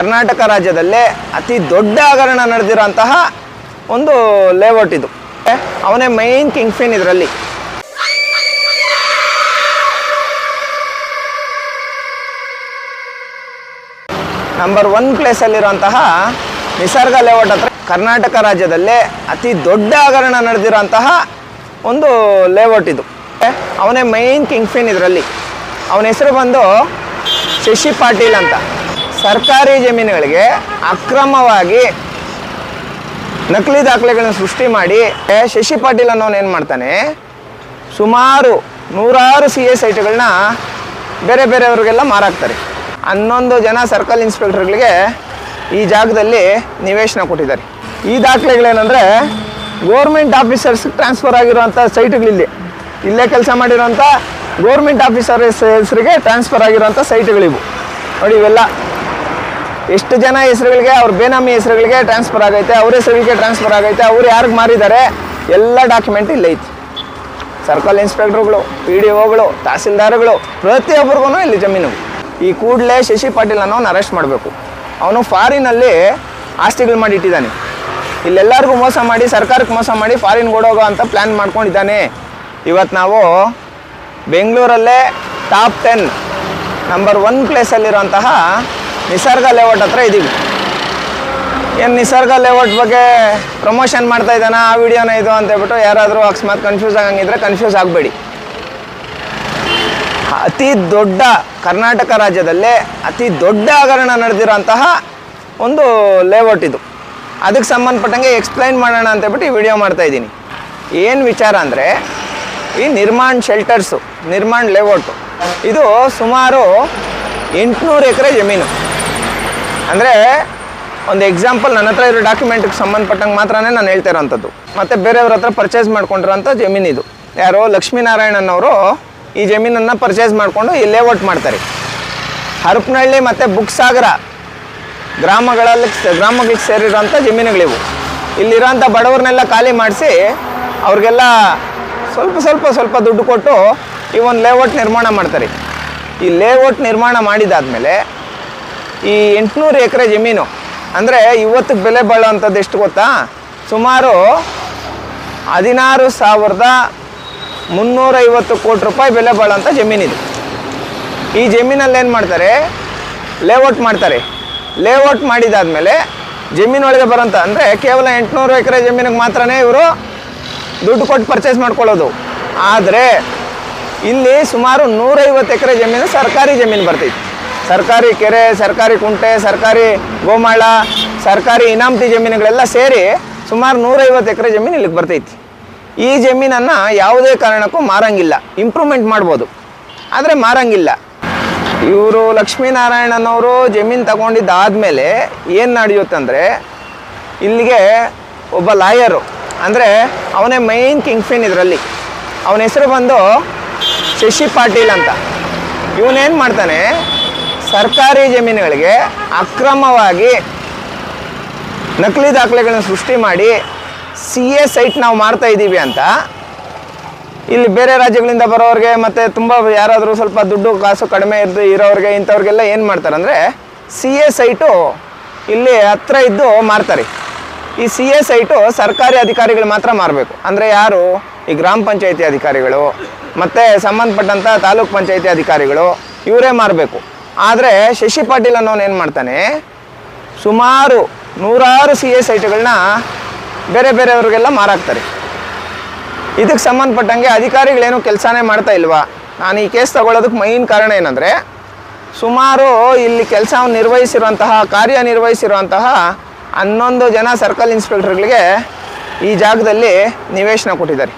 ಕರ್ನಾಟಕ ರಾಜ್ಯದಲ್ಲೇ ಅತಿ ದೊಡ್ಡ ಹಗರಣ ನಡೆದಿರೋಂತಹ ಒಂದು ಲೇಔಟ್ ಇದು. ಅವನೇ ಮೈನ್ ಕಿಂಗ್ ಫಿನ್ ಇದರಲ್ಲಿ ನಂಬರ್ ಒನ್ ಪ್ಲೇಸಲ್ಲಿರುವಂತಹ ನಿಸರ್ಗ ಲೇಔಟ್ ಹತ್ರ ಕರ್ನಾಟಕ ರಾಜ್ಯದಲ್ಲೇ ಅತಿ ದೊಡ್ಡ ಹಗರಣ ನಡೆದಿರೋಂತಹ ಒಂದು ಲೇಔಟ್ ಇದು. ಅವನೇ ಮೈನ್ ಕಿಂಗ್ ಫಿನ್ ಇದರಲ್ಲಿ. ಅವನ ಹೆಸರು ಬಂದು ಶಶಿ ಪಾಟೀಲ್ ಅಂತ. ಸರ್ಕಾರಿ ಜಮೀನುಗಳಿಗೆ ಅಕ್ರಮವಾಗಿ ನಕಲಿ ದಾಖಲೆಗಳನ್ನು ಸೃಷ್ಟಿ ಮಾಡಿ ಶಶಿ ಪಾಟೀಲ್ ಅನ್ನೋನು ಏನು ಮಾಡ್ತಾನೆ? ಸುಮಾರು ನೂರಾರು ಸಿ ಎ ಸೈಟ್ಗಳನ್ನ ಬೇರೆ ಬೇರೆಯವ್ರಿಗೆಲ್ಲ ಮಾರಾಕ್ತಾರೆ. ಹನ್ನೊಂದು ಜನ ಸರ್ಕಲ್ ಇನ್ಸ್ಪೆಕ್ಟರ್ಗಳಿಗೆ ಈ ಜಾಗದಲ್ಲಿ ನಿವೇಶನ ಕೊಟ್ಟಿದ್ದಾರೆ. ಈ ದಾಖಲೆಗಳೇನಂದರೆ ಗೋರ್ಮೆಂಟ್ ಆಫೀಸರ್ಸ್ ಟ್ರಾನ್ಸ್ಫರ್ ಆಗಿರುವಂಥ ಸೈಟ್ಗಳಿಲ್ಲಿ. ಇಲ್ಲೇ ಕೆಲಸ ಮಾಡಿರೋಂಥ ಗೋರ್ಮೆಂಟ್ ಆಫೀಸರ್ಸ್ ಹೆಸರಿಗೆ ಟ್ರಾನ್ಸ್ಫರ್ ಆಗಿರುವಂಥ ಸೈಟ್ಗಳಿವು. ನೋಡಿ ಇವೆಲ್ಲ. ಎಷ್ಟು ಜನ ಹೆಸರುಗಳಿಗೆ, ಅವ್ರ ಬೇನಾಮಿ ಹೆಸರುಗಳಿಗೆ ಟ್ರಾನ್ಸ್ಫರ್ ಆಗೈತೆ, ಅವ್ರ ಹೆಸರುಗಳಿಗೆ ಟ್ರಾನ್ಸ್ಫರ್ ಆಗೈತೆ, ಅವ್ರು ಯಾರಿಗೆ ಮಾರಿದ್ದಾರೆ ಎಲ್ಲ ಡಾಕ್ಯುಮೆಂಟ್ ಇಲ್ಲೈತಿ ಸರ್ಕಲ್ ಇನ್ಸ್ಪೆಕ್ಟರ್ಗಳು ಪಿ ಡಿ ಒಗಳು ತಹಸೀಲ್ದಾರ್ಗಳು ಪ್ರತಿಯೊಬ್ಬರಿಗೂ ಇಲ್ಲಿ ಜಮೀನು. ಈ ಕೂಡಲೇ ಶಶಿ ಪಾಟೀಲ್ ಅನ್ನೋನು ಅರೆಸ್ಟ್ ಮಾಡಬೇಕು. ಅವನು ಫಾರಿನಲ್ಲಿ ಆಸ್ತಿಗಳು ಮಾಡಿಟ್ಟಿದ್ದಾನೆ. ಇಲ್ಲೆಲ್ಲರಿಗೂ ಮೋಸ ಮಾಡಿ ಸರ್ಕಾರಕ್ಕೆ ಮೋಸ ಮಾಡಿ ಫಾರಿನ್ ಓಡೋಗೋ ಅಂತ ಪ್ಲ್ಯಾನ್ ಮಾಡ್ಕೊಂಡಿದ್ದಾನೆ. ಇವತ್ತು ನಾವು ಬೆಂಗಳೂರಲ್ಲೇ ಟಾಪ್ ಟೆನ್ ನಂಬರ್ ಒನ್ ಪ್ಲೇಸಲ್ಲಿರುವಂತಹ ನಿಸರ್ಗ ಲೇಔಟ್ ಹತ್ರ ಇದ್ದೀವಿ ಏನು ನಿಸರ್ಗ ಲೇಔಟ್ ಬಗ್ಗೆ ಪ್ರಮೋಷನ್ ಮಾಡ್ತಾ ಇದ್ದಾನ? ಆ ವಿಡಿಯೋನ ಇದು ಅಂತ ಹೇಳ್ಬಿಟ್ಟು ಯಾರಾದರೂ ಅಕಸ್ಮಾತ್ ಕನ್ಫ್ಯೂಸ್ ಆಗಂಗಿದ್ರೆ ಕನ್ಫ್ಯೂಸ್ ಆಗಬೇಡಿ. ಅತಿ ದೊಡ್ಡ ಕರ್ನಾಟಕ ರಾಜ್ಯದಲ್ಲೇ ಅತಿ ದೊಡ್ಡ ಹಗರಣ ನಡೆದಿರೋಂತಹ ಒಂದು ಲೇಔಟ್ ಇದು. ಅದಕ್ಕೆ ಸಂಬಂಧಪಟ್ಟಂಗೆ ಎಕ್ಸ್ಪ್ಲೈನ್ ಮಾಡೋಣ ಅಂತ ಹೇಳ್ಬಿಟ್ಟು ಈ ವಿಡಿಯೋ ಮಾಡ್ತಾ ಇದ್ದೀನಿ. ಏನು ವಿಚಾರ ಅಂದರೆ ಈ ನಿರ್ಮಾಣ್ ಶೆಲ್ಟರ್ಸು ನಿರ್ಮಾಣ್ ಲೇಔಟು. ಇದು ಸುಮಾರು ಎಂಟುನೂರು ಎಕರೆ ಜಮೀನು. ಅಂದರೆ ಒಂದು ಎಕ್ಸಾಂಪಲ್ ನನ್ನ ಹತ್ರ ಇರೋ ಡಾಕ್ಯುಮೆಂಟ್ಗೆ ಸಂಬಂಧಪಟ್ಟಂಗೆ ಮಾತ್ರನೇ ನಾನು ಹೇಳ್ತಾ ಇರೋವಂಥದ್ದು ಮತ್ತು ಬೇರೆಯವ್ರ ಹತ್ರ ಪರ್ಚೇಸ್ ಮಾಡ್ಕೊಂಡಿರೋಂಥ ಜಮೀನಿದು ಯಾರೋ ಲಕ್ಷ್ಮೀನಾರಾಯಣನವರು ಈ ಜಮೀನನ್ನು ಪರ್ಚೇಸ್ ಮಾಡಿಕೊಂಡು ಈ ಲೇಔಟ್ ಮಾಡ್ತಾರೆ. ಹರಪನಹಳ್ಳಿ ಮತ್ತು ಬುಕ್ಸಾಗರ ಗ್ರಾಮಗಳಲ್ಲಿ ಗ್ರಾಮಗಳಿಗೆ ಸೇರಿರೋಂಥ ಜಮೀನುಗಳಿವು ಇಲ್ಲಿರೋಂಥ ಬಡವ್ರನ್ನೆಲ್ಲ ಖಾಲಿ ಮಾಡಿಸಿ ಅವ್ರಿಗೆಲ್ಲ ಸ್ವಲ್ಪ ಸ್ವಲ್ಪ ಸ್ವಲ್ಪ ದುಡ್ಡು ಕೊಟ್ಟು ಈ ಒಂದು ಲೇಔಟ್ ನಿರ್ಮಾಣ ಮಾಡ್ತಾರೆ. ಈ ಲೇಔಟ್ ನಿರ್ಮಾಣ ಮಾಡಿದಾದ್ಮೇಲೆ ಈ ಎಂಟುನೂರು ಎಕರೆ ಜಮೀನು, ಅಂದರೆ ಇವತ್ತು ಬೆಲೆ ಬಾಳುವಂಥದ್ದು ಎಷ್ಟು ಗೊತ್ತಾ? ಸುಮಾರು ಹದಿನಾರು ಸಾವಿರದ ಮುನ್ನೂರೈವತ್ತು ಕೋಟಿ ರೂಪಾಯಿ ಬೆಲೆ ಬಾಳುವಂಥ ಜಮೀನಿದೆ. ಈ ಜಮೀನಲ್ಲಿ ಏನು ಮಾಡ್ತಾರೆ? ಲೇಔಟ್ ಮಾಡ್ತಾರೆ. ಲೇಔಟ್ ಮಾಡಿದಾದ್ಮೇಲೆ ಜಮೀನೊಳಗೆ ಬರೋಂಥ, ಅಂದರೆ ಕೇವಲ ಎಂಟುನೂರು ಎಕರೆ ಜಮೀನಿಗೆ ಮಾತ್ರನೇ ಇವರು ದುಡ್ಡು ಕೊಟ್ಟು ಪರ್ಚೇಸ್ ಮಾಡ್ಕೊಳ್ಳೋದು. ಆದರೆ ಇಲ್ಲಿ ಸುಮಾರು ನೂರೈವತ್ತು ಎಕರೆ ಜಮೀನು ಸರ್ಕಾರಿ ಜಮೀನು ಬರ್ತೈತಿ. ಸರ್ಕಾರಿ ಕೆರೆ, ಸರ್ಕಾರಿ ಕುಂಟೆ, ಸರ್ಕಾರಿ ಗೋಮಾಳ, ಸರ್ಕಾರಿ ಇನಾಮತಿ ಜಮೀನುಗಳೆಲ್ಲ ಸೇರಿ ಸುಮಾರು ನೂರೈವತ್ತು ಎಕರೆ ಜಮೀನು ಇಲ್ಲಿಗೆ ಬರ್ತೈತಿ. ಈ ಜಮೀನನ್ನು ಯಾವುದೇ ಕಾರಣಕ್ಕೂ ಮಾರಂಗಿಲ್ಲ. ಇಂಪ್ರೂವ್ಮೆಂಟ್ ಮಾಡ್ಬೋದು. ಆದರೆ ಮಾರಂಗಿಲ್ಲ. ಇವರು ಲಕ್ಷ್ಮೀನಾರಾಯಣನವರು ಜಮೀನು ತಗೊಂಡಿದ್ದಾದಮೇಲೆ ಏನು ನಡೆಯುತ್ತಂದರೆ, ಇಲ್ಲಿಗೆ ಒಬ್ಬ ಲಾಯರು, ಅಂದರೆ ಅವನೇ ಮೈನ್ ಕಿಂಗ್ ಫಿನ್ ಇದರಲ್ಲಿ. ಅವನ ಹೆಸರು ಬಂದು ಶಶಿ ಪಾಟೀಲ್ ಅಂತ. ಇವನೇನು ಮಾಡ್ತಾನೆ ಸರ್ಕಾರಿ ಜಮೀನುಗಳಿಗೆ ಅಕ್ರಮವಾಗಿ ನಕಲಿ ದಾಖಲೆಗಳನ್ನು ಸೃಷ್ಟಿ ಮಾಡಿ ಸಿ ಎ ಸೈಟ್ ನಾವು ಮಾಡ್ತಾ ಇದ್ದೀವಿ ಅಂತ. ಇಲ್ಲಿ ಬೇರೆ ರಾಜ್ಯಗಳಿಂದ ಬರೋರಿಗೆ ಮತ್ತು ತುಂಬ ಯಾರಾದರೂ ಸ್ವಲ್ಪ ದುಡ್ಡು ಕಾಸು ಕಡಿಮೆ ಇದ್ದು ಇರೋರಿಗೆ ಇಂಥವ್ರಿಗೆಲ್ಲ ಏನು ಮಾಡ್ತಾರೆ ಅಂದರೆ ಸಿ ಎ ಸೈಟು ಇಲ್ಲಿ ಹತ್ರ ಇದ್ದು ಮಾರ್ತಾರೆ. ಈ ಸಿ ಎ ಸೈಟು ಸರ್ಕಾರಿ ಅಧಿಕಾರಿಗಳು ಮಾತ್ರ ಮಾರಬೇಕು. ಅಂದರೆ ಯಾರು? ಈ ಗ್ರಾಮ ಪಂಚಾಯಿತಿ ಅಧಿಕಾರಿಗಳು, ಮತ್ತು ಸಂಬಂಧಪಟ್ಟಂಥ ತಾಲೂಕ್ ಪಂಚಾಯಿತಿ ಅಧಿಕಾರಿಗಳು, ಇವರೇ ಮಾರಬೇಕು. ಆದರೆ ಶಶಿ ಪಾಟೀಲ್ ಅನ್ನೋನು ಏನು ಮಾಡ್ತಾನೆ? ಸುಮಾರು ನೂರಾರು ಸಿ ಎ ಸೈಟ್ಗಳನ್ನ ಬೇರೆ ಬೇರೆಯವ್ರಿಗೆಲ್ಲ ಮಾರಾಕ್ತಾರೆ. ಇದಕ್ಕೆ ಸಂಬಂಧಪಟ್ಟಂಗೆ ಅಧಿಕಾರಿಗಳೇನು ಕೆಲಸನೇ ಮಾಡ್ತಾ ಇಲ್ವಾ? ನಾನು ಈ ಕೇಸ್ ತಗೊಳ್ಳೋದಕ್ಕೆ ಮೈನ್ ಕಾರಣ ಏನಂದರೆ, ಸುಮಾರು ಇಲ್ಲಿ ಕೆಲಸ ನಿರ್ವಹಿಸಿರುವಂತಹ ಕಾರ್ಯನಿರ್ವಹಿಸಿರುವಂತಹ ಹನ್ನೊಂದು ಜನ ಸರ್ಕಲ್ ಇನ್ಸ್ಪೆಕ್ಟರ್ಗಳಿಗೆ ಈ ಜಾಗದಲ್ಲಿ ನಿವೇಶನ ಕೊಟ್ಟಿದ್ದಾರೆ.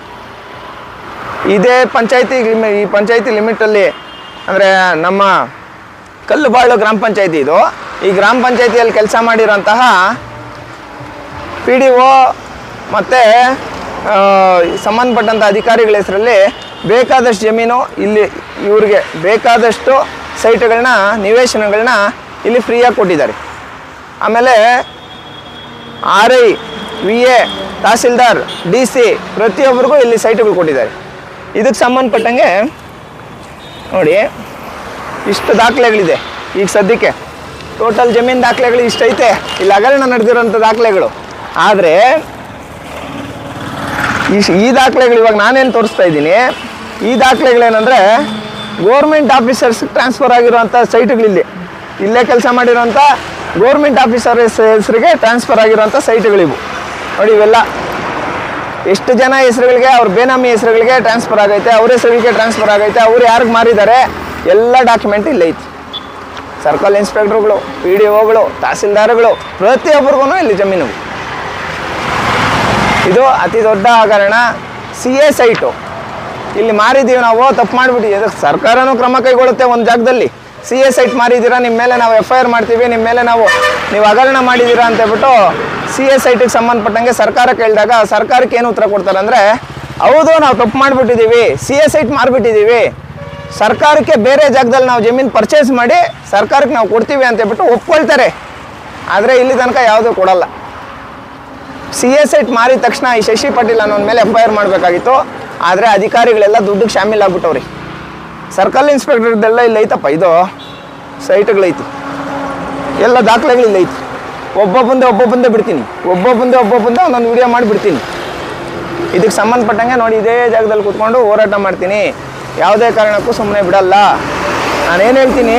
ಇದೇ ಪಂಚಾಯತಿ ಈ ಪಂಚಾಯತಿ ಲಿಮಿಟಲ್ಲಿ ಅಂದರೆ ನಮ್ಮ ಕಲ್ಲುಬಾಳು ಗ್ರಾಮ ಪಂಚಾಯತಿ ಇದು. ಈ ಗ್ರಾಮ ಪಂಚಾಯತಿಯಲ್ಲಿ ಕೆಲಸ ಮಾಡಿರುವಂತಹ ಪಿ ಡಿ ಒ ಮತ್ತು ಸಂಬಂಧಪಟ್ಟಂಥ ಅಧಿಕಾರಿಗಳ ಹೆಸರಲ್ಲಿ ಬೇಕಾದಷ್ಟು ಜಮೀನು ಇಲ್ಲಿ ಇವ್ರಿಗೆ ಬೇಕಾದಷ್ಟು ಸೈಟ್ಗಳನ್ನ, ನಿವೇಶನಗಳನ್ನ ಇಲ್ಲಿ ಫ್ರೀಯಾಗಿ ಕೊಟ್ಟಿದ್ದಾರೆ. ಆಮೇಲೆ R I, V A, tahsildar, D C ಪ್ರತಿಯೊಬ್ಬರಿಗೂ ಇಲ್ಲಿ ಸೈಟ್ಗಳು ಕೊಟ್ಟಿದ್ದಾರೆ. ಇದಕ್ಕೆ ಸಂಬಂಧಪಟ್ಟಂಗೆ ನೋಡಿ ಇಷ್ಟು ದಾಖಲೆಗಳಿದೆ. ಈಗ ಸದ್ಯಕ್ಕೆ ಟೋಟಲ್ ಜಮೀನು ದಾಖಲೆಗಳು ಇಷ್ಟೈತೆ. ಇಲ್ಲಿ ಹಗರಣ ನಡೆದಿರೋಂಥ ದಾಖಲೆಗಳು. ಆದರೆ ಈ ದಾಖಲೆಗಳು ಇವಾಗ ನಾನೇನು ತೋರಿಸ್ತಾ ಇದ್ದೀನಿ, ಈ ದಾಖಲೆಗಳೇನೆಂದರೆ ಗೋರ್ಮೆಂಟ್ ಆಫೀಸರ್ಸ್ ಟ್ರಾನ್ಸ್ಫರ್ ಆಗಿರುವಂಥ ಸೈಟ್ಗಳಿಲ್ಲಿ. ಇಲ್ಲೇ ಕೆಲಸ ಮಾಡಿರೋಂಥ ಗೋರ್ಮೆಂಟ್ ಆಫೀಸರ್ಸ್ ಹೆಸರಿಗೆ ಟ್ರಾನ್ಸ್ಫರ್ ಆಗಿರುವಂಥ ಸೈಟ್ಗಳಿವು. ನೋಡಿ ಇವೆಲ್ಲ. ಎಷ್ಟು ಜನ ಹೆಸರುಗಳಿಗೆ, ಅವ್ರ ಬೇನಾಮಿ ಹೆಸರುಗಳಿಗೆ ಟ್ರಾನ್ಸ್ಫರ್ ಆಗೈತೆ, ಅವ್ರ ಹೆಸರುಗಳಿಗೆ ಟ್ರಾನ್ಸ್ಫರ್ ಆಗೈತೆ, ಅವ್ರು ಯಾರಿಗೆ ಮಾರಿದ್ದಾರೆ ಎಲ್ಲ ಡಾಕ್ಯುಮೆಂಟ್ ಇಲ್ಲೇ ಐತಿ. ಸರ್ಕಲ್ ಇನ್ಸ್ಪೆಕ್ಟರ್ಗಳು ಪಿ ಡಿ ಒಗಳು ತಹಸೀಲ್ದಾರ್ಗಳು ಪ್ರತಿಯೊಬ್ಬರಿಗೂ ಇಲ್ಲಿ ಜಮೀನು. ಇದು ಅತಿ ದೊಡ್ಡ ಹಗರಣ ಸಿ ಎ ಸೈಟು ಇಲ್ಲಿ ಮಾರಿದ್ದೀವಿ ನಾವು, ತಪ್ಪು ಮಾಡಿಬಿಟ್ಟು ಇದಕ್ಕೆ ಸರ್ಕಾರನೂ ಕ್ರಮ ಕೈಗೊಳ್ಳುತ್ತೆ ಒಂದು ಜಾಗದಲ್ಲಿ. ಸಿ ಎ ಸೈಟ್ ಮಾರಿದ್ದೀರಾ ನಿಮ್ಮ ಮೇಲೆ ನಾವು ಎಫ್ ಐ ಆರ್ ಮಾಡ್ತೀವಿ ನಿಮ್ಮ ಮೇಲೆ ನಾವು, ನೀವು ಹಗರಣ ಮಾಡಿದ್ದೀರಾ ಅಂತ ಹೇಳ್ಬಿಟ್ಟು ಸಿ ಎ ಸೈಟಿಗೆ ಸಂಬಂಧಪಟ್ಟಂಗೆ ಸರ್ಕಾರ ಕೇಳಿದಾಗ ಸರ್ಕಾರಕ್ಕೆ ಏನು ಉತ್ತರ ಕೊಡ್ತಾರೆ ಅಂದರೆ, ಹೌದು, ನಾವು ತಪ್ಪು ಮಾಡಿಬಿಟ್ಟಿದ್ದೀವಿ. ಸಿ ಎ ಸೈಟ್ ಮಾರಿಬಿಟ್ಟಿದ್ದೀವಿ. ಸರ್ಕಾರಕ್ಕೆ ಬೇರೆ ಜಾಗದಲ್ಲಿ ನಾವು ಜಮೀನು ಪರ್ಚೇಸ್ ಮಾಡಿ ಸರ್ಕಾರಕ್ಕೆ ನಾವು ಕೊಡ್ತೀವಿ ಅಂತ ಹೇಳ್ಬಿಟ್ಟು ಒಪ್ಕೊಳ್ತಾರೆ. ಆದರೆ ಇಲ್ಲಿ ತನಕ ಯಾವುದೂ ಕೊಡಲ್ಲ. ಸಿ ಎಸ್ ಐಟ್ ಮಾರಿದ ತಕ್ಷಣ ಈ ಶಶಿ ಪಾಟೀಲ್ ಅನ್ನೋನ್ ಮೇಲೆ ಎಫ್ ಐ ಆರ್ ಮಾಡಬೇಕಾಗಿತ್ತು. ಆದರೆ ಅಧಿಕಾರಿಗಳೆಲ್ಲ ದುಡ್ಡಿಗೆ ಶಾಮೀಲ್ ಆಗ್ಬಿಟ್ಟವ್ರಿ. ಸರ್ಕಲ್ ಇನ್ಸ್ಪೆಕ್ಟರ್ದೆಲ್ಲ ಇಲ್ಲಿ ಐತಪ್ಪ, ಇದು ಸೈಟ್ಗಳೈತಿ. ಎಲ್ಲ ದಾಖಲೆಗಳು ಇಲ್ಲಿ ಐತಿ. ಒಬ್ಬ ಒಬ್ಬೊಬ್ಬಂದೆ ಬಿಡ್ತೀನಿ. ಒಬ್ಬೊಬ್ಬಂದೆ ಒಬ್ಬೊಬ್ಬಂದೆ ಒಂದೊಂದು ವಿಡಿಯೋ ಮಾಡಿಬಿಡ್ತೀನಿ. ಇದಕ್ಕೆ ಸಂಬಂಧಪಟ್ಟಂಗೆ ನೋಡಿ ಇದೇ ಜಾಗದಲ್ಲಿ ಕೂತ್ಕೊಂಡು ಹೋರಾಟ ಮಾಡ್ತೀನಿ. ಯಾವುದೇ ಕಾರಣಕ್ಕೂ ಸುಮ್ಮನೆ ಬಿಡಲ್ಲ. ನಾನೇನು ಹೇಳ್ತೀನಿ,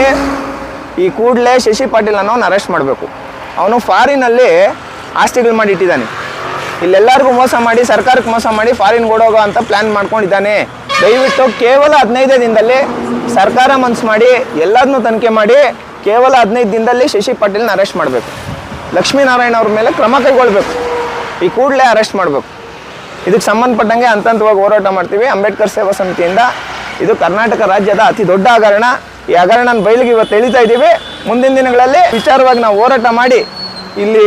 ಈ ಕೂಡಲೇ ಶಶಿ ಪಾಟೀಲ್ ಅನ್ನೋನು ಅರೆಸ್ಟ್ ಮಾಡಬೇಕು. ಅವನು ಫಾರಿನಲ್ಲಿ ಆಸ್ತಿಗಳು ಮಾಡಿ ಇಟ್ಟಿದ್ದಾನೆ ಇಲ್ಲೆಲ್ಲರಿಗೂ ಮೋಸ ಮಾಡಿ ಸರ್ಕಾರಕ್ಕೆ ಮೋಸ ಮಾಡಿ ಫಾರಿನ್ ಓಡೋಗೋ ಅಂತ ಪ್ಲ್ಯಾನ್ ಮಾಡ್ಕೊಂಡಿದ್ದಾನೆ. ದಯವಿಟ್ಟು ಕೇವಲ ಹದಿನೈದೇ ದಿನದಲ್ಲಿ ಸರ್ಕಾರ ಮನ್ಸು ಮಾಡಿ ಎಲ್ಲದನ್ನೂ ತನಿಖೆ ಮಾಡಿ, ಕೇವಲ ಹದಿನೈದು ದಿನದಲ್ಲಿ ಶಶಿ ಪಾಟೀಲ್ನ ಅರೆಸ್ಟ್ ಮಾಡಬೇಕು. ಲಕ್ಷ್ಮೀನಾರಾಯಣ ಅವ್ರ ಮೇಲೆ ಕ್ರಮ ಕೈಗೊಳ್ಬೇಕು. ಈ ಕೂಡಲೇ ಅರೆಸ್ಟ್ ಮಾಡಬೇಕು. ಇದಕ್ಕೆ ಸಂಬಂಧಪಟ್ಟಂಗೆ ಹಂತ ಹಂತವಾಗಿ ಹೋರಾಟ ಮಾಡ್ತೀವಿ. ಅಂಬೇಡ್ಕರ್ ಸೇವಾ ಸಮಿತಿಯಿಂದ ಇದು ಕರ್ನಾಟಕ ರಾಜ್ಯದ ಅತಿ ದೊಡ್ಡ ಹಗರಣ. ಈ ಹಗರಣನ ಬಯಲಿಗೆ ಇವತ್ತು ಎಳಿತಾ ಇದ್ದೀವಿ. ಮುಂದಿನ ದಿನಗಳಲ್ಲಿ ವಿಚಾರವಾಗಿ ನಾವು ಹೋರಾಟ ಮಾಡಿ, ಇಲ್ಲಿ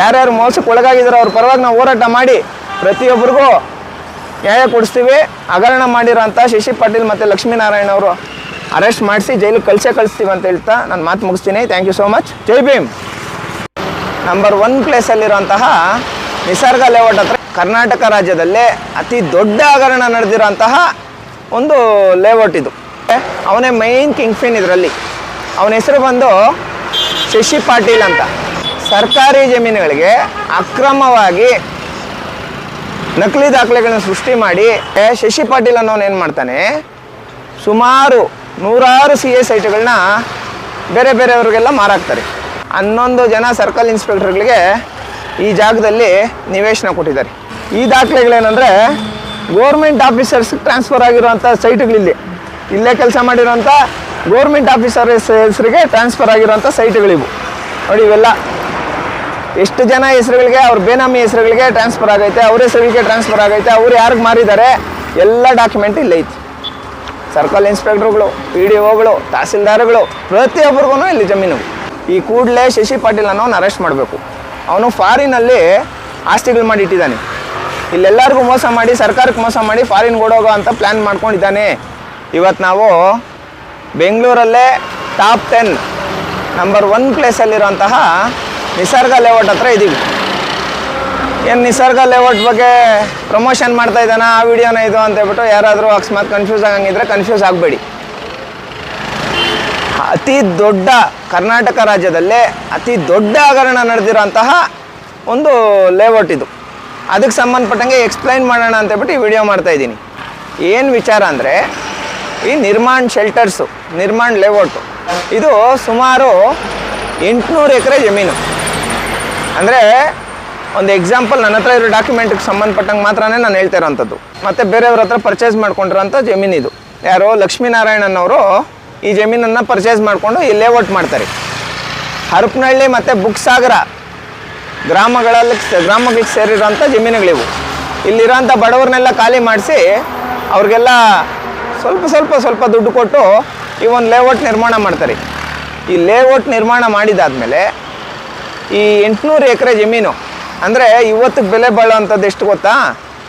ಯಾರ್ಯಾರು ಮೋಸಕ್ಕೆ ಒಳಗಾಗಿದ್ದಾರೋ ಅವ್ರ ಪರವಾಗಿ ನಾವು ಹೋರಾಟ ಮಾಡಿ, ಪ್ರತಿಯೊಬ್ಬರಿಗೂ ನ್ಯಾಯ ಕೊಡಿಸ್ತೀವಿ. ಹಗರಣ ಮಾಡಿರೋಂಥ ಶಶಿ ಪಾಟೀಲ್ ಮತ್ತು ಲಕ್ಷ್ಮೀನಾರಾಯಣ ಅವರು ಅರೆಸ್ಟ್ ಮಾಡಿಸಿ ಜೈಲಿಗೆ ಕಳಿಸೇ ಕಳಿಸ್ತೀವಿ ಅಂತ ಹೇಳ್ತಾ ನಾನು ಮಾತು ಮುಗಿಸ್ತೀನಿ. Thank you so much Jai Bhim. Number one ಪ್ಲೇಸಲ್ಲಿರುವಂತಹ Nisarga layout ಹತ್ರ ಕರ್ನಾಟಕ ರಾಜ್ಯದಲ್ಲೇ ಅತಿ ದೊಡ್ಡ ಹಗರಣ ನಡೆದಿರೋಂತಹ ಒಂದು ಲೇಔಟ್ ಇದು. ಅವನೇ ಮೈನ್ ಕಿಂಗ್ ಫಿನ್ ಇದರಲ್ಲಿ. ಅವನ ಹೆಸರು ಬಂದು ಶಶಿ ಪಾಟೀಲ್ ಅಂತ. ಸರ್ಕಾರಿ ಜಮೀನುಗಳಿಗೆ ಅಕ್ರಮವಾಗಿ ನಕಲಿ ದಾಖಲೆಗಳನ್ನ ಸೃಷ್ಟಿ ಮಾಡಿ ಶಶಿ ಪಾಟೀಲ್ ಅನ್ನೋನು ಏನು ಮಾಡ್ತಾನೆ? ಸುಮಾರು ನೂರಾರು ಸಿ ಎ ಸೈಟ್ಗಳನ್ನ ಬೇರೆ ಬೇರೆಯವ್ರಿಗೆಲ್ಲ ಮಾರಾಕ್ತಾರೆ. ಹನ್ನೊಂದು ಜನ ಸರ್ಕಲ್ ಇನ್ಸ್ಪೆಕ್ಟರ್ಗಳಿಗೆ ಈ ಜಾಗದಲ್ಲಿ ನಿವೇಶನ ಕೊಟ್ಟಿದ್ದಾರೆ. ಈ ದಾಖಲೆಗಳೇನೆಂದರೆ ಗೋರ್ಮೆಂಟ್ ಆಫೀಸರ್ಸ್ ಟ್ರಾನ್ಸ್ಫರ್ ಆಗಿರುವಂಥ ಸೈಟ್ಗಳಿಲ್ಲಿ ಇಲ್ಲೇ. ಕೆಲಸ ಮಾಡಿರೋಂಥ ಗೋರ್ಮೆಂಟ್ ಆಫೀಸರ್ಸ್ ಹೆಸರಿಗೆ ಟ್ರಾನ್ಸ್ಫರ್ ಆಗಿರುವಂಥ ಸೈಟ್ಗಳಿವು ನೋಡಿ ಇವೆಲ್ಲ. ಎಷ್ಟು ಜನ ಹೆಸರುಗಳಿಗೆ, ಅವ್ರ ಬೇನಾಮಿ ಹೆಸರುಗಳಿಗೆ ಟ್ರಾನ್ಸ್ಫರ್ ಆಗೈತೆ, ಅವ್ರ ಹೆಸರುಗಳಿಗೆ ಟ್ರಾನ್ಸ್ಫರ್ ಆಗೈತೆ, ಅವ್ರು ಯಾರಿಗೆ ಮಾರಿದ್ದಾರೆ ಎಲ್ಲ ಡಾಕ್ಯುಮೆಂಟ್ ಇಲ್ಲೈತಿ ಸರ್ಕಲ್ ಇನ್ಸ್ಪೆಕ್ಟರ್ಗಳು ಪಿ ಡಿ ಒಗಳು ತಹಸೀಲ್ದಾರ್ಗಳು ಪ್ರತಿಯೊಬ್ಬರಿಗೂ ಇಲ್ಲಿ ಜಮೀನು. ಈ ಕೂಡಲೇ ಶಶಿ ಪಾಟೀಲ್ ಅನ್ನೋನು ಅರೆಸ್ಟ್ ಮಾಡಬೇಕು. ಅವನು ಫಾರಿನಲ್ಲಿ ಆಸ್ತಿಗಳು ಮಾಡಿ ಇಟ್ಟಿದ್ದಾನೆ. ಇಲ್ಲೆಲ್ಲರಿಗೂ ಮೋಸ ಮಾಡಿ, ಸರ್ಕಾರಕ್ಕೆ ಮೋಸ ಮಾಡಿ ಫಾರಿನ್ ಓಡೋಗೋ ಅಂತ ಪ್ಲ್ಯಾನ್ ಮಾಡ್ಕೊಂಡಿದ್ದಾನೆ. ಇವತ್ತು ನಾವು ಬೆಂಗಳೂರಲ್ಲೇ ಟಾಪ್ ಟೆನ್ ನಂಬರ್ ಒನ್ ಪ್ಲೇಸಲ್ಲಿರುವಂತಹ ನಿಸರ್ಗ ಲೇಔಟ್ ಹತ್ರ ಇದ್ದೀವಿ ಏನು ನಿಸರ್ಗ ಲೇಔಟ್ ಬಗ್ಗೆ ಪ್ರಮೋಷನ್ ಮಾಡ್ತಾ ಇದ್ದಾನ, ಆ ವಿಡಿಯೋನ ಇದು ಅಂತ ಹೇಳ್ಬಿಟ್ಟು ಯಾರಾದರೂ ಅಕಸ್ಮಾತ್ ಕನ್ಫ್ಯೂಸ್ ಆಗಂಗಿದ್ರೆ ಕನ್ಫ್ಯೂಸ್ ಆಗಬೇಡಿ. ಅತಿ ದೊಡ್ಡ ಕರ್ನಾಟಕ ರಾಜ್ಯದಲ್ಲೇ ಅತಿ ದೊಡ್ಡ ಹಗರಣ ನಡೆದಿರೋಂತಹ ಒಂದು ಲೇಔಟ್ ಇದು. ಅದಕ್ಕೆ ಸಂಬಂಧಪಟ್ಟಂಗೆ ಎಕ್ಸ್ಪ್ಲೈನ್ ಮಾಡೋಣ ಅಂತ ಹೇಳ್ಬಿಟ್ಟು ಈ ವಿಡಿಯೋ ಮಾಡ್ತಾ ಇದ್ದೀನಿ. ಏನು ವಿಚಾರ ಅಂದರೆ, ಈ ನಿರ್ಮಾಣ್ ಶೆಲ್ಟರ್ಸು ನಿರ್ಮಾಣ್ ಲೇಔಟು ಇದು ಸುಮಾರು ಎಂಟುನೂರು ಎಕರೆ ಜಮೀನು. ಅಂದರೆ, ಒಂದು ಎಕ್ಸಾಂಪಲ್ ನನ್ನ ಹತ್ರ ಇರೋ ಡಾಕ್ಯುಮೆಂಟ್ಗೆ ಸಂಬಂಧಪಟ್ಟಂಗೆ ಮಾತ್ರನೇ ನಾನು ಹೇಳ್ತಾ ಇರೋವಂಥದ್ದು ಮತ್ತು ಬೇರೆಯವ್ರ ಹತ್ರ ಪರ್ಚೇಸ್ ಮಾಡ್ಕೊಂಡಿರೋಂಥ ಜಮೀನು ಇದು. ಯಾರು ಲಕ್ಷ್ಮೀನಾರಾಯಣ ಅವರು ಈ ಜಮೀನನ್ನು ಪರ್ಚೇಸ್ ಮಾಡಿಕೊಂಡು ಈ ಲೇಔಟ್ ಮಾಡ್ತಾರೆ. ಹರಪನಹಳ್ಳಿ ಮತ್ತು ಬುಕ್ಸಾಗರ ಗ್ರಾಮಗಳಲ್ಲಿ ಗ್ರಾಮಗಳಿಗೆ ಸೇರಿರೋಂಥ ಜಮೀನುಗಳಿವು. ಇಲ್ಲಿರೋಂಥ ಬಡವ್ರನ್ನೆಲ್ಲ ಖಾಲಿ ಮಾಡಿಸಿ ಅವ್ರಿಗೆಲ್ಲ ಸ್ವಲ್ಪ ಸ್ವಲ್ಪ ಸ್ವಲ್ಪ ದುಡ್ಡು ಕೊಟ್ಟು ಈ ಒಂದು ಲೇಔಟ್ ನಿರ್ಮಾಣ ಮಾಡ್ತಾರೆ. ಈ ಲೇಔಟ್ ನಿರ್ಮಾಣ ಮಾಡಿದಾದಮೇಲೆ ಈ ಎಂಟುನೂರು ಎಕರೆ ಜಮೀನು, ಅಂದರೆ ಇವತ್ತಿಗೆ ಬೆಲೆ ಬಾಳುವಂಥದ್ದು ಎಷ್ಟು ಗೊತ್ತಾ?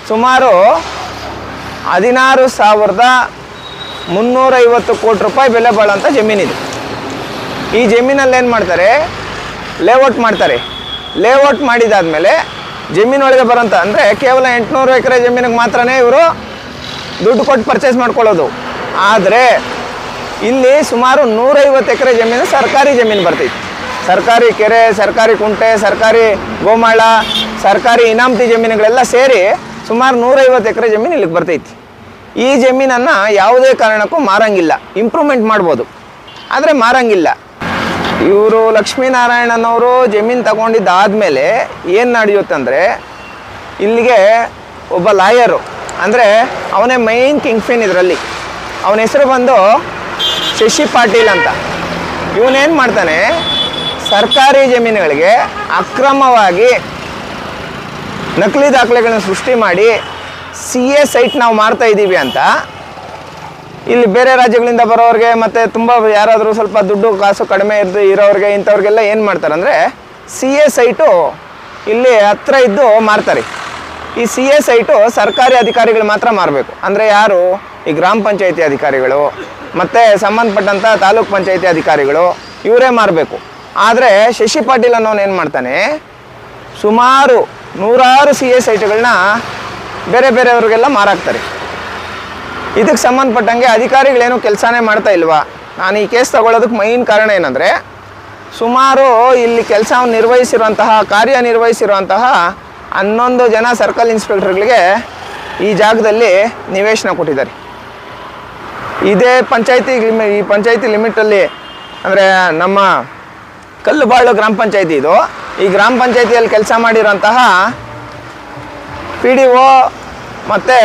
ಸುಮಾರು ಹದಿನಾರು ಸಾವಿರದ ಮುನ್ನೂರೈವತ್ತು ಕೋಟಿ ರೂಪಾಯಿ ಬೆಲೆ ಬಾಳುವಂಥ ಜಮೀನಿದೆ. ಈ ಜಮೀನಲ್ಲಿ ಏನು ಮಾಡ್ತಾರೆ? ಲೇಔಟ್ ಮಾಡ್ತಾರೆ. ಲೇಔಟ್ ಮಾಡಿದಾದ್ಮೇಲೆ ಜಮೀನೊಳಗೆ ಬರೋಂಥ ಅಂದರೆ ಕೇವಲ ಎಂಟುನೂರು ಎಕರೆ ಜಮೀನಿಗೆ ಮಾತ್ರನೇ ಇವರು ದುಡ್ಡು ಕೊಟ್ಟು ಪರ್ಚೇಸ್ ಮಾಡ್ಕೊಳ್ಳೋದು. ಆದರೆ ಇಲ್ಲಿ ಸುಮಾರು ನೂರೈವತ್ತು ಎಕರೆ ಜಮೀನು ಸರ್ಕಾರಿ ಜಮೀನು ಬರ್ತೈತಿ ಸರ್ಕಾರಿ ಕೆರೆ, ಸರ್ಕಾರಿ ಕುಂಟೆ, ಸರ್ಕಾರಿ ಗೋಮಾಳ, ಸರ್ಕಾರಿ ಇನಾಮತಿ ಜಮೀನುಗಳೆಲ್ಲ ಸೇರಿ ಸುಮಾರು ನೂರೈವತ್ತು ಎಕರೆ ಜಮೀನು ಇಲ್ಲಿಗೆ ಬರ್ತೈತಿ ಈ ಜಮೀನನ್ನು ಯಾವುದೇ ಕಾರಣಕ್ಕೂ ಮಾರಂಗಿಲ್ಲ. ಇಂಪ್ರೂವ್ಮೆಂಟ್ ಮಾಡ್ಬೋದು. ಆದರೆ ಮಾರಂಗಿಲ್ಲ. ಇವರು ಲಕ್ಷ್ಮೀನಾರಾಯಣನವರು ಜಮೀನು ತಗೊಂಡಿದ್ದಾದಮೇಲೆ ಏನು ನಡೆಯುತ್ತಂದರೆ, ಇಲ್ಲಿಗೆ ಒಬ್ಬ ಲಾಯರು, ಅಂದರೆ ಅವನೇ ಮೈನ್ ಕಿಂಗ್ ಫಿನ್ ಇದರಲ್ಲಿ. ಅವನ ಹೆಸರು ಬಂದು ಶಶಿ ಪಾಟೀಲ್ ಅಂತ. ಇವನೇನು ಮಾಡ್ತಾನೆ, ಸರ್ಕಾರಿ ಜಮೀನುಗಳಿಗೆ ಅಕ್ರಮವಾಗಿ ನಕಲಿ ದಾಖಲೆಗಳನ್ನು ಸೃಷ್ಟಿ ಮಾಡಿ ಸಿ ಎ ಸೈಟ್ ನಾವು ಮಾಡ್ತಾ ಇದ್ದೀವಿ ಅಂತ ಇಲ್ಲಿ ಬೇರೆ ರಾಜ್ಯಗಳಿಂದ ಬರೋರಿಗೆ ಮತ್ತು ತುಂಬ ಯಾರಾದರೂ ಸ್ವಲ್ಪ ದುಡ್ಡು ಕಾಸು ಕಡಿಮೆ ಇದ್ದು ಇರೋರಿಗೆ ಇಂಥವ್ರಿಗೆಲ್ಲ ಏನು ಮಾಡ್ತಾರೆ ಅಂದರೆ ಸಿ ಎ ಸೈಟು ಇಲ್ಲಿ ಹತ್ರ ಇದ್ದು ಮಾರ್ತಾರೆ. ಈ ಸಿ ಎ ಸೈಟು ಸರ್ಕಾರಿ ಅಧಿಕಾರಿಗಳು ಮಾತ್ರ ಮಾರಬೇಕು. ಅಂದರೆ ಯಾರು? ಈ ಗ್ರಾಮ ಪಂಚಾಯತಿ ಅಧಿಕಾರಿಗಳು, ಮತ್ತು ಸಂಬಂಧಪಟ್ಟಂಥ ತಾಲೂಕ್ ಪಂಚಾಯತಿ ಅಧಿಕಾರಿಗಳು, ಇವರೇ ಮಾರಬೇಕು. ಆದರೆ ಶಶಿ ಪಾಟೀಲ್ ಅನ್ನೋನು ಏನು ಮಾಡ್ತಾನೆ? ಸುಮಾರು ನೂರಾರು ಸಿ ಎ ಸೈಟ್ಗಳನ್ನ ಬೇರೆ ಬೇರೆಯವ್ರಿಗೆಲ್ಲ ಮಾರಾಕ್ತಾರೆ. ಇದಕ್ಕೆ ಸಂಬಂಧಪಟ್ಟಂಗೆ ಅಧಿಕಾರಿಗಳೇನು ಕೆಲಸನೇ ಮಾಡ್ತಾ ಇಲ್ವಾ? ನಾನು ಈ ಕೇಸ್ ತಗೊಳ್ಳೋದಕ್ಕೆ ಮೈನ್ ಕಾರಣ ಏನಂದರೆ, ಸುಮಾರು ಇಲ್ಲಿ ಕೆಲಸ ನಿರ್ವಹಿಸಿರುವಂತಹ ಕಾರ್ಯನಿರ್ವಹಿಸಿರುವಂತಹ ಹನ್ನೊಂದು ಜನ ಸರ್ಕಲ್ ಇನ್ಸ್ಪೆಕ್ಟರ್ಗಳಿಗೆ ಈ ಜಾಗದಲ್ಲಿ ನಿವೇಶನ ಕೊಟ್ಟಿದ್ದಾರೆ. ಇದೇ ಪಂಚಾಯತಿ ಲಿಮಿ, ಈ ಪಂಚಾಯತಿ ಲಿಮಿಟಲ್ಲಿ ಅಂದರೆ ನಮ್ಮ ಕಲ್ಲುಬಾಳು ಗ್ರಾಮ ಪಂಚಾಯತಿ ಇದು. ಈ ಗ್ರಾಮ ಪಂಚಾಯತಿಯಲ್ಲಿ ಕೆಲಸ ಮಾಡಿರೋಂತಹ ಪಿ ಡಿ ಒ ಮತ್ತು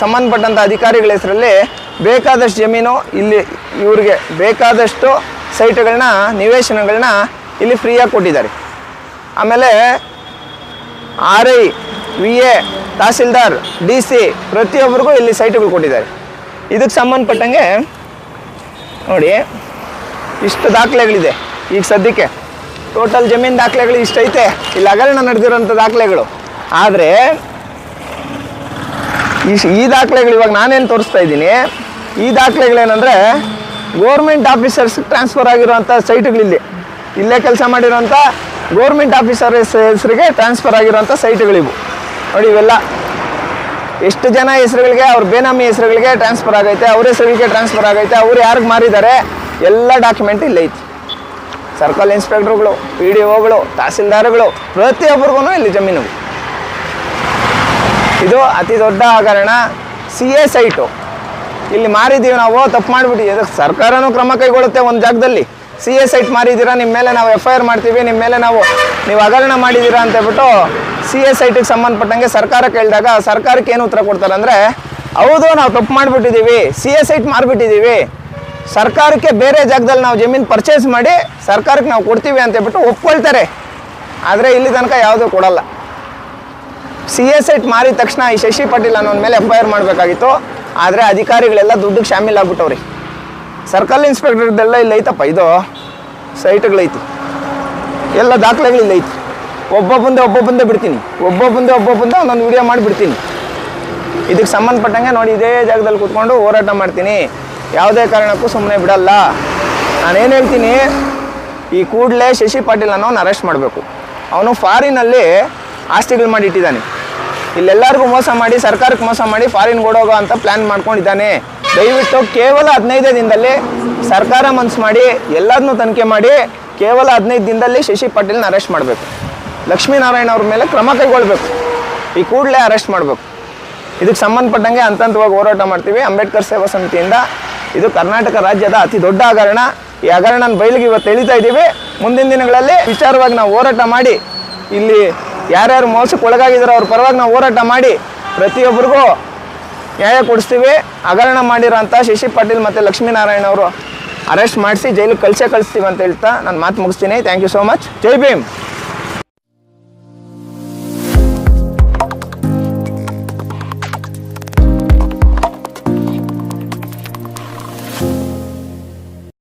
ಸಂಬಂಧಪಟ್ಟಂಥ ಅಧಿಕಾರಿಗಳ ಹೆಸರಲ್ಲಿ ಬೇಕಾದಷ್ಟು ಜಮೀನು ಇಲ್ಲಿ ಇವ್ರಿಗೆ ಬೇಕಾದಷ್ಟು ಸೈಟ್ಗಳನ್ನ, ನಿವೇಶನಗಳನ್ನ ಇಲ್ಲಿ ಫ್ರೀಯಾಗಿ ಕೊಟ್ಟಿದ್ದಾರೆ. ಆಮೇಲೆ R I V A tahsildar D C ಪ್ರತಿಯೊಬ್ಬರಿಗೂ ಇಲ್ಲಿ ಸೈಟ್ಗಳು ಕೊಟ್ಟಿದ್ದಾರೆ. ಇದಕ್ಕೆ ಸಂಬಂಧಪಟ್ಟಂಗೆ ನೋಡಿ, ಇಷ್ಟು ದಾಖಲೆಗಳಿದೆ ಈಗ ಸದ್ಯಕ್ಕೆ. ಟೋಟಲ್ ಜಮೀನು ದಾಖಲೆಗಳು ಇಷ್ಟೈತೆ. ಇಲ್ಲಿ ಹಗರಣ ನಡೆದಿರೋಂಥ ದಾಖಲೆಗಳು. ಆದರೆ ಈ ಈ ದಾಖಲೆಗಳು ಇವಾಗ ನಾನೇನು ತೋರಿಸ್ತಾ ಇದ್ದೀನಿ, ಈ ದಾಖಲೆಗಳೇನೆಂದರೆ ಗೋರ್ಮೆಂಟ್ ಆಫೀಸರ್ಸ್ ಟ್ರಾನ್ಸ್ಫರ್ ಆಗಿರುವಂಥ ಸೈಟ್ಗಳಿಲ್ಲಿ. ಇಲ್ಲೇ ಕೆಲಸ ಮಾಡಿರೋಂಥ ಗೋರ್ಮೆಂಟ್ ಆಫೀಸರ್ ಹೆಸರಿಗೆ ಟ್ರಾನ್ಸ್ಫರ್ ಆಗಿರುವಂಥ ಸೈಟ್ಗಳಿವು. ನೋಡಿ ಇವೆಲ್ಲ. ಎಷ್ಟು ಜನ ಹೆಸರುಗಳಿಗೆ, ಅವ್ರ ಬೇನಾಮಿ ಹೆಸರುಗಳಿಗೆ ಟ್ರಾನ್ಸ್ಫರ್ ಆಗೈತೆ, ಅವ್ರ ಹೆಸರಿಗೆ ಟ್ರಾನ್ಸ್ಫರ್ ಆಗೈತೆ, ಅವ್ರು ಯಾರಿಗೆ ಮಾರಿದ್ದಾರೆ ಎಲ್ಲ ಡಾಕ್ಯುಮೆಂಟ್ ಇಲ್ಲಿ ಐತಿ. ಸರ್ಕಲ್ ಇನ್ಸ್ಪೆಕ್ಟ್ರುಗಳು ಪಿ ಡಿ ಒಗಳು ತಹಸೀಲ್ದಾರ್ಗಳು ಪ್ರತಿಯೊಬ್ಬರಿಗೂ ಇಲ್ಲಿ ಜಮೀನು ಇದು ಅತಿ ದೊಡ್ಡ ಹಗರಣ ಸಿ ಎ ಸೈಟು ಇಲ್ಲಿ ಮಾರಿದ್ದೀವಿ ನಾವು, ತಪ್ಪು ಮಾಡಿಬಿಟ್ಟು ಇದಕ್ಕೆ ಸರ್ಕಾರನೂ ಕ್ರಮ ಕೈಗೊಳ್ಳುತ್ತೆ ಒಂದು ಜಾಗದಲ್ಲಿ. ಸಿ ಎ ಸೈಟ್ ಮಾರಿದ್ದೀರಾ ನಿಮ್ಮ ಮೇಲೆ ನಾವು ಎಫ್ ಐ ಆರ್ ಮಾಡ್ತೀವಿ ನಿಮ್ಮ ಮೇಲೆ ನಾವು ನೀವು ಹಗರಣ ಮಾಡಿದ್ದೀರಾ ಅಂತ ಹೇಳ್ಬಿಟ್ಟು ಸಿ ಎ ಸೈಟಿಗೆ ಸಂಬಂಧಪಟ್ಟಂಗೆ ಸರ್ಕಾರ ಕೇಳಿದಾಗ ಸರ್ಕಾರಕ್ಕೆ ಏನು ಉತ್ತರ ಕೊಡ್ತಾರೆ ಅಂದರೆ, ಹೌದು, ನಾವು ತಪ್ಪು ಮಾಡಿಬಿಟ್ಟಿದ್ದೀವಿ, ಸಿ ಎ ಸೈಟ್ ಮಾರಿಬಿಟ್ಟಿದ್ದೀವಿ. ಸರ್ಕಾರಕ್ಕೆ ಬೇರೆ ಜಾಗದಲ್ಲಿ ನಾವು ಜಮೀನು ಪರ್ಚೇಸ್ ಮಾಡಿ ಸರ್ಕಾರಕ್ಕೆ ನಾವು ಕೊಡ್ತೀವಿ ಅಂತ ಹೇಳ್ಬಿಟ್ಟು ಒಪ್ಕೊಳ್ತಾರೆ. ಆದರೆ ಇಲ್ಲಿ ತನಕ ಯಾವುದೂ ಕೊಡಲ್ಲ. ಸಿ ಎಸ್ ಐಟ್ ಮಾರಿದ ತಕ್ಷಣ ಈ ಶಶಿ ಪಾಟೀಲ್ ಅನ್ನೋನ್ ಮೇಲೆ ಎಫ್ ಐ ಆರ್ ಮಾಡಬೇಕಾಗಿತ್ತು. ಆದರೆ ಅಧಿಕಾರಿಗಳೆಲ್ಲ ದುಡ್ಡಿಗೆ ಶಾಮೀಲ್ ಆಗ್ಬಿಟ್ಟವ್ರಿ. ಸರ್ಕಲ್ ಇನ್ಸ್ಪೆಕ್ಟರ್ದೆಲ್ಲ ಇಲ್ಲಿ ಐತಪ್ಪ, ಇದು ಸೈಟ್ಗಳೈತಿ. ಎಲ್ಲ ದಾಖಲೆಗಳು ಒಬ್ಬ ಐತಿ. ಒಬ್ಬೊಬ್ಬಂದೆ ಒಬ್ಬೊಬ್ಬಂದೆ ಬಿಡ್ತೀನಿ. ಒಬ್ಬೊಬ್ಬಂದೆ ಒಬ್ಬೊಬ್ಬಂದೆ ಒಂದೊಂದು ವಿಡಿಯೋ ಮಾಡಿಬಿಡ್ತೀನಿ. ಇದಕ್ಕೆ ಸಂಬಂಧಪಟ್ಟಂಗೆ ನೋಡಿ ಇದೇ ಜಾಗದಲ್ಲಿ ಕೂತ್ಕೊಂಡು ಹೋರಾಟ ಮಾಡ್ತೀನಿ. ಯಾವುದೇ ಕಾರಣಕ್ಕೂ ಸುಮ್ಮನೆ ಬಿಡಲ್ಲ. ನಾನೇನು ಹೇಳ್ತೀನಿ, ಈ ಕೂಡಲೇ ಶಶಿ ಪಾಟೀಲ್ ಅನ್ನೋನು ಅರೆಸ್ಟ್ ಮಾಡಬೇಕು. ಅವನು ಫಾರಿನಲ್ಲಿ ಆಸ್ತಿಗಳು ಮಾಡಿ ಇಟ್ಟಿದ್ದಾನೆ. ಇಲ್ಲೆಲ್ಲರಿಗೂ ಮೋಸ ಮಾಡಿ, ಸರ್ಕಾರಕ್ಕೆ ಮೋಸ ಮಾಡಿ ಫಾರಿನ್ ಓಡೋಗೋ ಅಂತ ಪ್ಲ್ಯಾನ್ ಮಾಡ್ಕೊಂಡಿದ್ದಾನೆ. ದಯವಿಟ್ಟು ಕೇವಲ ಹದಿನೈದೇ ದಿನದಲ್ಲಿ ಸರ್ಕಾರ ಮನಸ್ಸು ಮಾಡಿ ಎಲ್ಲದನ್ನೂ ತನಿಖೆ ಮಾಡಿ, ಕೇವಲ ಹದಿನೈದು ದಿನದಲ್ಲಿ ಶಶಿ ಪಾಟೀಲ್ನ ಅರೆಸ್ಟ್ ಮಾಡಬೇಕು. ಲಕ್ಷ್ಮೀನಾರಾಯಣ ಅವ್ರ ಮೇಲೆ ಕ್ರಮ ಕೈಗೊಳ್ಬೇಕು. ಈ ಕೂಡಲೇ ಅರೆಸ್ಟ್ ಮಾಡಬೇಕು. ಇದಕ್ಕೆ ಸಂಬಂಧಪಟ್ಟಂಗೆ ಹಂತ ಹಂತವಾಗಿ ಹೋರಾಟ ಮಾಡ್ತೀವಿ. ಅಂಬೇಡ್ಕರ್ ಸೇವಾ ಸಮಿತಿಯಿಂದ ಇದು ಕರ್ನಾಟಕ ರಾಜ್ಯದ ಅತಿ ದೊಡ್ಡ ಹಗರಣ. ಈ ಹಗರಣನ ಬಯಲಿಗೆ ಇವತ್ತು ಎಳಿತಾ ಇದ್ದೀವಿ. ಮುಂದಿನ ದಿನಗಳಲ್ಲಿ ವಿಚಾರವಾಗಿ ನಾವು ಹೋರಾಟ ಮಾಡಿ ಇಲ್ಲಿ ಯಾರ್ಯಾರು ಮೋಸಕ್ಕೆ ಒಳಗಾಗಿದ್ದಾರೋ ಅವ್ರ ಪರವಾಗಿ ನಾವು ಹೋರಾಟ ಮಾಡಿ ಪ್ರತಿಯೊಬ್ಬರಿಗೂ ನ್ಯಾಯ ಕೊಡಿಸ್ತೀವಿ, ಹಗರಣ ಮಾಡಿರೋಂಥ ಶಶಿ ಪಾಟೀಲ್ ಮತ್ತು ಲಕ್ಷ್ಮೀನಾರಾಯಣ ಅವರು ಅರೆಸ್ಟ್ ಮಾಡಿಸಿ ಜೈಲಿಗೆ ಕಳಿಸೇ ಕಳಿಸ್ತೀವಿ ಅಂತ ಹೇಳ್ತಾ ನಾನು ಮಾತು ಮುಗಿಸ್ತೀನಿ. Thank you so much Jai Bhim.